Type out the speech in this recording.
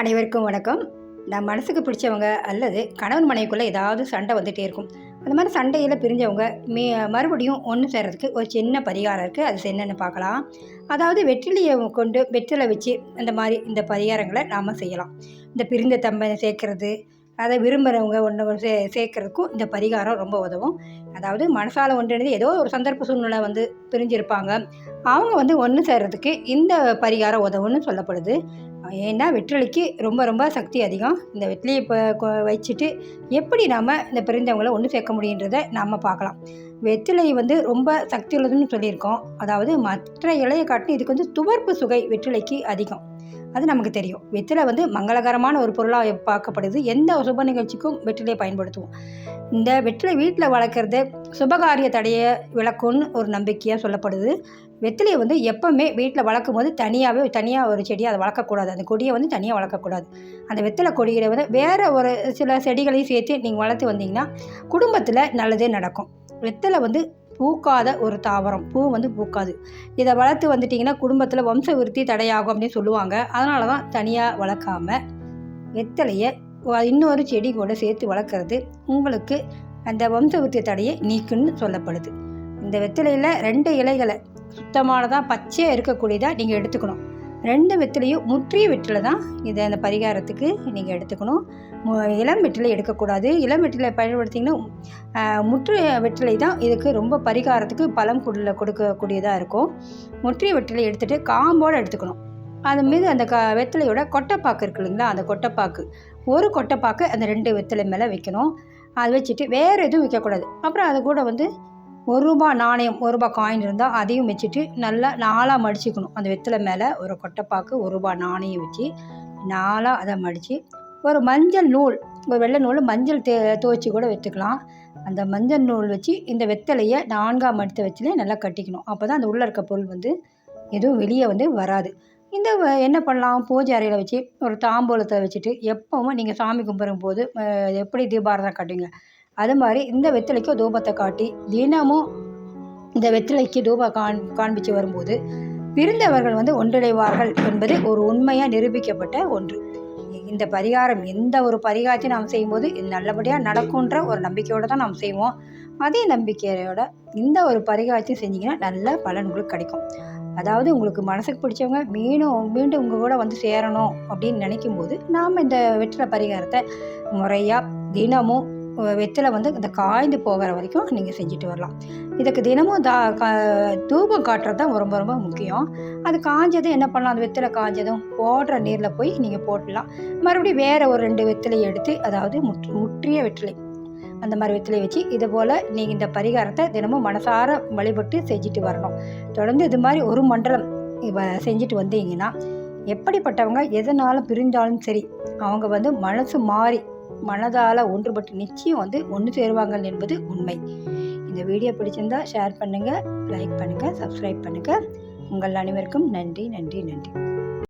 அனைவருக்கும் வணக்கம். நம்ம மனசுக்கு பிடிச்சவங்க அல்லது கணவன் மனைவிக்குள்ளே ஏதாவது சண்டை வந்துகிட்டே இருக்கும். அந்த மாதிரி சண்டையில் பிரிஞ்சவங்க மீ மறுபடியும் ஒன்று சேர்கிறதுக்கு ஒரு சின்ன பரிகாரம் இருக்குது அது என்னென்னு பார்க்கலாம். அதாவது வெற்றிலையை கொண்டு வெற்றிலை வச்சு அந்த மாதிரி இந்த பரிகாரங்களை நாம் செய்யலாம். இந்த பிரிந்த தம்பை சேர்க்கறது அதை விரும்புகிறவங்க ஒன்று சே சேர்க்கறதுக்கும் இந்த பரிகாரம் ரொம்ப உதவும். அதாவது மனசால் ஒன்றிணைந்து ஏதோ ஒரு சந்தர்ப்ப சூழ்நிலை வந்து பிரிஞ்சிருப்பாங்க. அவங்க வந்து ஒன்று சேர்கிறதுக்கு இந்த பரிகாரம் உதவுன்னு சொல்லப்படுது. ஏன்னா வெற்றிலைக்கு ரொம்ப ரொம்ப சக்தி அதிகம். இந்த வெற்றிலையை இப்போ வச்சுட்டு எப்படி நாம் இந்த பிரிந்தவங்களை ஒன்று சேர்க்க முடியுன்றதை நாம் பார்க்கலாம். வெற்றிலை வந்து ரொம்ப சக்தி உள்ளதுன்னு சொல்லியிருக்கோம். அதாவது மற்ற இலையை காட்டினு இதுக்கு வந்து துவர்ப்பு சுகை வெற்றிலைக்கு அதிகம். அது நமக்கு தெரியும். வெற்றிலை வந்து மங்களகரமான ஒரு பொருளாக பார்க்கப்படுது. எந்த சுப நிகழ்ச்சிக்கும் வெற்றிலையை பயன்படுத்துவோம். இந்த வெற்றிலை வீட்டில் வளர்க்குறது சுபகாரிய தடையை விளக்கும்னு ஒரு நம்பிக்கையாக சொல்லப்படுது. வெற்றிலையை வந்து எப்போவுமே வீட்டில் வளர்க்கும் போது தனியாகவே தனியாக ஒரு செடியை அதை வளர்க்கக்கூடாது. அந்த கொடியை வந்து தனியாக வளர்க்கக்கூடாது. அந்த வெற்றிலை கொடியில் வந்து வேறு ஒரு சில செடிகளையும் சேர்த்து நீங்கள் வளர்த்து வந்தீங்கன்னா குடும்பத்தில் நல்லதே நடக்கும். வெத்தலை வந்து பூக்காத ஒரு தாவரம். பூ வந்து பூக்காது. இதை வளர்த்து வந்துட்டிங்கன்னா குடும்பத்தில் வம்ச விருத்தி தடையாகும் அப்படின்னு சொல்லுவாங்க. அதனால தான் தனியாக வளர்க்காம வெத்தலையை இன்னொரு செடி கூட சேர்த்து வளர்க்குறது உங்களுக்கு அந்த வம்ச விருத்தி தடையை நீக்குன்னு சொல்லப்படுது. இந்த வெத்தலையில் ரெண்டு இலைகளை சுத்தமானதாக பச்சையாக இருக்கக்கூடியதாக நீங்கள் எடுத்துக்கணும். ரெண்டு வெற்றிலையும் முற்றிய வெற்றிலை தான் இதை அந்த பரிகாரத்துக்கு நீங்கள் எடுத்துக்கணும். இளம் வெற்றிலை எடுக்கக்கூடாது. இளம் வெற்றிலை பயன்படுத்திங்கன்னா முற்று வெற்றிலை தான் இதுக்கு ரொம்ப பரிகாரத்துக்கு பலம் கொடுல கொடுக்கக்கூடியதாக இருக்கும். முற்றிய வெற்றிலை எடுத்துகிட்டு காம்போடு எடுத்துக்கணும். அது மீது அந்த க வெத்தலையோட கொட்டைப்பாக்கு இருக்கு இல்லைங்களா? அந்த கொட்டைப்பாக்கு. ஒரு கொட்டைப்பாக்கு அந்த ரெண்டு வெத்தலை மேலே வைக்கணும். அதை வச்சுட்டு வேறு எதுவும் வைக்கக்கூடாது. அப்புறம் அது கூட வந்து ஒரு ரூபா நாணயம் ஒரு ரூபா காயின் இருந்தால் அதையும் வச்சுட்டு நல்லா நாலாக மடிச்சுக்கணும். அந்த வெத்தலை மேலே ஒரு கொட்டைப்பாக்கு ஒரு ரூபா நாணயம் வச்சு நாலாக அதை மடித்து ஒரு மஞ்சள் நூல் ஒரு வெள்ளை நூல் மஞ்சள் தே துவச்சி கூட வைத்துக்கலாம். அந்த மஞ்சள் நூல் வச்சு இந்த வெத்தலையை நான்காக மடித்த வச்சுலே நல்லா கட்டிக்கணும். அப்போ தான் அந்த உள்ளே இருக்க பொருள் வந்து எதுவும் வெளியே வந்து வராது. இந்த என்ன பண்ணலாம்? பூஜை அறையில் வச்சு ஒரு தாம்பூலத்தை வச்சுட்டு எப்போவும் நீங்கள் சாமி கும்பிடும் போது எப்படி தீபாரதம் கட்டுவீங்க? அது மாதிரி இந்த வெத்தலைக்கும் தூபத்தை காட்டி தினமும் இந்த வெற்றிலைக்கு தூபம் காண் காண்பிச்சு வரும்போது பிரிந்தவர்கள் வந்து ஒன்றிணைவார்கள் என்பது ஒரு உண்மையாக நிரூபிக்கப்பட்ட ஒன்று. இந்த பரிகாரம் எந்த ஒரு பரிகாரத்தையும் நாம் செய்யும்போது இது நல்லபடியாக நடக்குன்ற ஒரு நம்பிக்கையோடு தான் நாம் செய்வோம். அதே நம்பிக்கையோட இந்த ஒரு பரிகாரத்தையும் செஞ்சிங்கன்னா நல்ல பலன் உங்களுக்கு கிடைக்கும். அதாவது உங்களுக்கு மனசுக்கு பிடிச்சவங்க மீண்டும் மீண்டும் உங்கள் கூட வந்து சேரணும் அப்படின்னு நினைக்கும் போது நாம் இந்த வெற்றில பரிகாரத்தை முறையாக தினமும் வெற்றிலை வந்து இந்த காய்ந்து போகிற வரைக்கும் நீங்கள் செஞ்சுட்டு வரலாம். இதுக்கு தினமும் தா தூபம் காட்டுறது தான் ரொம்ப ரொம்ப முக்கியம். அது காஞ்சதும் என்ன பண்ணலாம்? அந்த வெற்றிலை காஞ்சதும் போடுற நீரில் போய் நீங்கள் போட்டலாம் மறுபடியும் வேறு ஒரு ரெண்டு வெற்றிலையை எடுத்து அதாவது முற்று முற்றிய வெற்றிலை. அந்த மாதிரி வெற்றிலையை வச்சு இது போல் நீங்கள் இந்த பரிகாரத்தை தினமும் மனசார வழிபட்டு செஞ்சுட்டு வரணும். தொடர்ந்து இது மாதிரி ஒரு மண்டலம் செஞ்சுட்டு வந்தீங்கன்னா எப்படிப்பட்டவங்க எதனாலும் பிரிஞ்சாலும் சரி அவங்க வந்து மனசு மாறி மனதால் ஒன்றுபட்டு நிச்சயம் வந்து ஒன்று சேருவாங்க என்பது உண்மை. இந்த வீடியோ பிடிச்சிருந்தா ஷேர் பண்ணுங்கள் லைக் பண்ணுங்கள் சப்ஸ்கிரைப் பண்ணுங்கள் உங்கள் அனைவருக்கும் நன்றி நன்றி நன்றி.